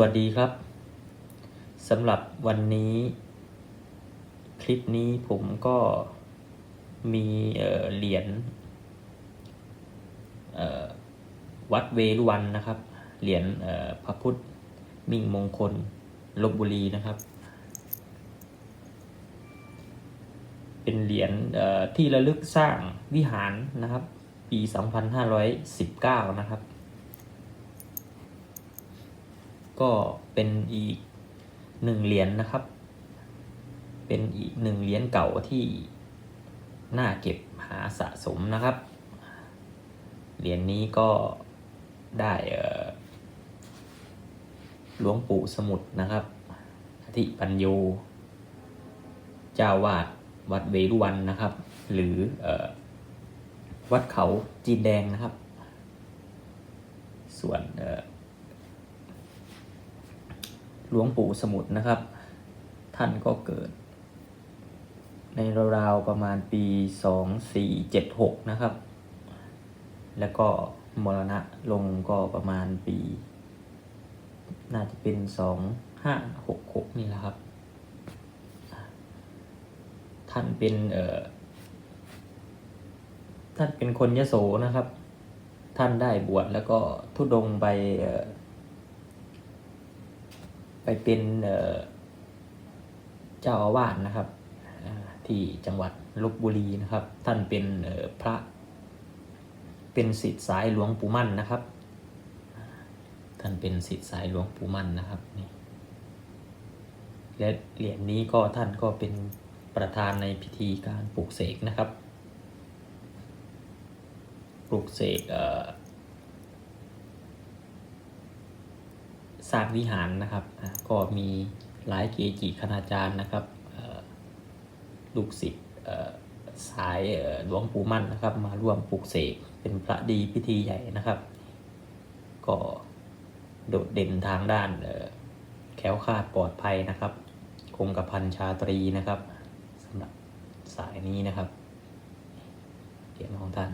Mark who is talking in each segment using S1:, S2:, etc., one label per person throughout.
S1: วัสดีครับสำหรับวันนี้ คลิปนี้ผมก็มีเหรียญวัดเวรุวันนะครับ เหรียญพระพุทธมิ่งมงคลลบบุรีนะครับ เป็นเหรียญที่ระลึกสร้างวิหารนะครับ ปี 2519 นะครับ ก็เป็นอีกหนึ่งเหรียญนะครับ เป็นอีกหนึ่งเหรียญเก่าที่น่าเก็บหาสะสมนะครับ เหรียญนี้ก็ได้หลวงปู่สมุทรนะครับอธิปัญโย เจ้าวาดวัดเวรุวันนะครับ หรืออวัดเขาจีนแดงนะครับ ส่วนเหลวงปู่สมุทรนะครับ ท่านก็เกิด ในราวๆประมาณปี 2476 นะครับ แล้วก็มรณะลงก็ประมาณปี น่าจะเป็น 2566 นี่แหละครับ ท่านเป็นเอ่อท่านเป็นคนยโสนะครับ ท่านได้บวชแล้วก็ทุดงไปเออ ไปเป็นเจ้าอาวาสนะครับที่จังหวัดลบบุรีนะครับ ท่านเป็นพระ เป็นศิษย์สายหลวงปู่มั่นนะครับ ท่านเป็นศิษย์สายหลวงปู่มั่นนะครับนี่และเหรียญนี้ก็ท่านก็เป็นประธานในพิธีการปลูกเสกนะครับ ปลูกเสกเอ่อ สร้างวิหารนะครับก็มีหลายเกจิคณาจารย์นะครับลูกศิษย์สายหลวงปู่มั่นนะครับ มาร่วมปลุกเสกเป็นพระดีพิธีใหญ่นะครับ ก็โดดเด่นทางด้านแคล้วคลาดปลอดภัยนะครับ คงกระพันชาตรีนะครับสำหรับสายนี้นะครับเหรียญของท่าน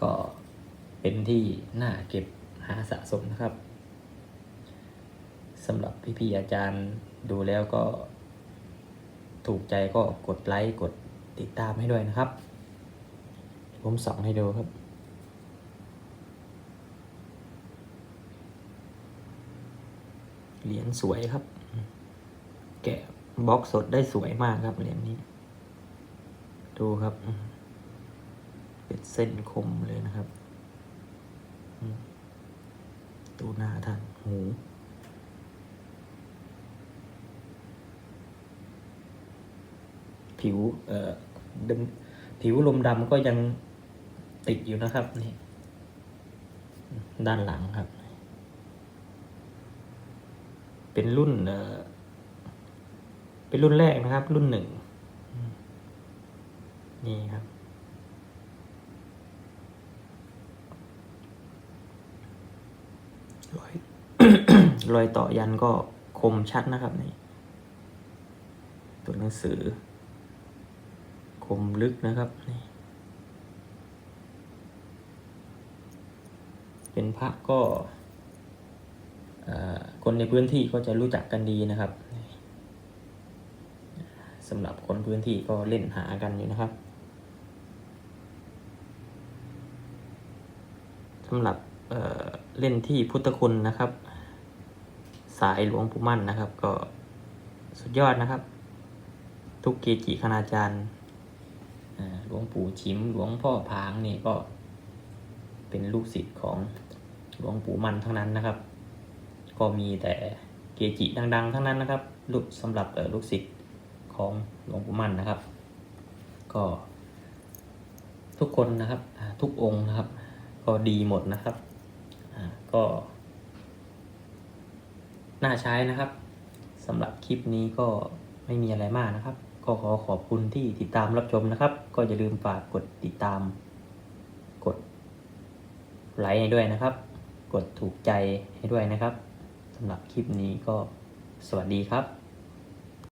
S1: ก็เป็นที่น่าเก็บาสะสมนะครับสำหรับพี่ๆอาจารย์ดูแล้วก็ ถูกใจก็กดไลค์กดติดตามให้ด้วยนะครับ ผมส่องให้ดูครับเหรียญสวยครับ แกะบล็อกสดได้สวยมากครับเหรียญนี้ ดูครับ เป็นเส้นคมเลยนะครับ ตูหน้าท่านหูผิวเอ่อดำผิวลมดำก็ยังติดอยู่นะครับนี่ด้านหลังครับ เป็นรุ่นเอ่อเป็นรุ่นแรกนะครับ รุ่นหนึ่งนี่ครับ รอยรอยต่อยันก็คมชัดนะครับนี่ตัวหนังสือ คมลึกนะครับนี่เป็นพระก็คนในพื้นที่ก็จะรู้จักกันดีนะครับสำหรับคนพื้นที่ก็เล่นหากันอยู่นะครับสำหรับ เล่นที่พุทธคุณนะครับ สายหลวงปู่มั่นนะครับ ก็สุดยอดนะครับ ทุกเกจิคณาจารย์หลวงปู่ชิมหลวงพ่อพางนี่ก็เป็นลูกศิษย์ของหลวงปู่มั่นทั้งนั้นนะครับ ก็มีแต่เกจิดัง ๆ ทั้งนั้นนะครับลูกสำหรับลูกศิษย์ของหลวงปู่มั่นนะครับ ก็ทุกคนนะครับทุกองค์นะครับ ก็ดีหมดนะครับ ก็น่าใช้นะครับสำหรับคลิปนี้ก็ไม่มีอะไรมากนะครับ ก็ขอขอบคุณที่ติดตามรับชมนะครับ ก็อย่าลืมฝากกดติดตาม กดไลค์ให้ด้วยนะครับ กดถูกใจให้ด้วยนะครับสำหรับคลิปนี้ก็สวัสดีครับ